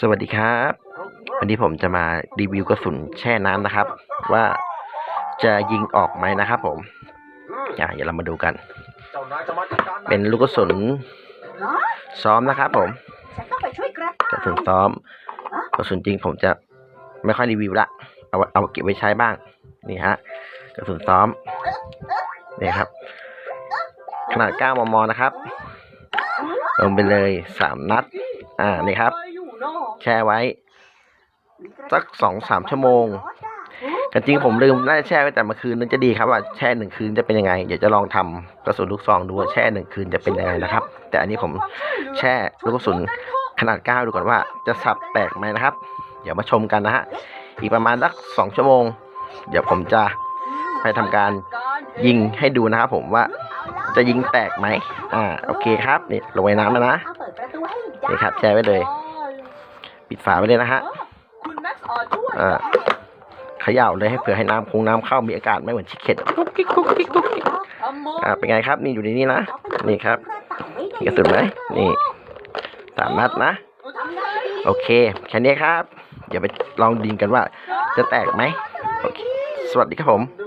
สวัสดีครับ วันนี้ผมจะมารีวิวกระสุนแช่น้ำนะครับ ว่าจะยิงออกไหมนะครับ ผมอะเดี๋ยวเรามาดูกัน เป็นลูกกระสุนซ้อมนะครับ ผมกระกระสุนซ้อมกระสุนจริงผมจะไม่ค่อยรีวิวละเอาเอาเก็บไว้ใช้บ้าง นี่ฮะกระสุนซ้อมนี่ครับ ขนาด 9 มม นะครับลงไปเลย 3 นัด อ่า นี่ครับ แช่ไว้ สักสองสามชั่วโมงแต่จริงผมลืมน่าจะแช่ไว้แต่เมื่อคืนนึงจะดีครับว่าแช่หนึ่งคืนจะเป็นยังไงเดี๋ยวจะลองทำกระสุนลูกซองดูว่าแช่หนึ่งคืนจะเป็นยังไงนะครับ แต่อันนี้ผมแช่ลูกกระสุนขนาดเก้าดูก่อนว่า จะสับแตกไหมนะครับ เดี๋ยวมาชมกันนะฮะอีกประมาณสักสองชั่วโมง เดี๋ยวผมจะไปทำการยิงให้ดูนะครับผมว่าจะยิงแตกไหมอ่าโอเคครับนี่ลงไปน้ำแล้วนะเอาเปิดประตูให้นี่ครับแช่ไว้เลย ปิดฝาไว้เลยนะฮะคุณแม็กซ์ออดด้วยอ่าเขย่าเลยให้เผื่อให้น้ำคงน้ำเข้ามีอากาศไม่เหมือนชิคเก็ตกุ๊กกิ๊กกุ๊กกิ๊กกุ๊กกิ๊กทำโมอ่าเป็นไงครับ นี่อยู่ในนี้นะนี่ครับมีกระสุนไหมนี่สามนัดนะทำได้โอเคแค่นี้ครับ เดี๋ยวไปลองดิงกันว่าจะแตกไหมโอเคสวัสดีครับผมเ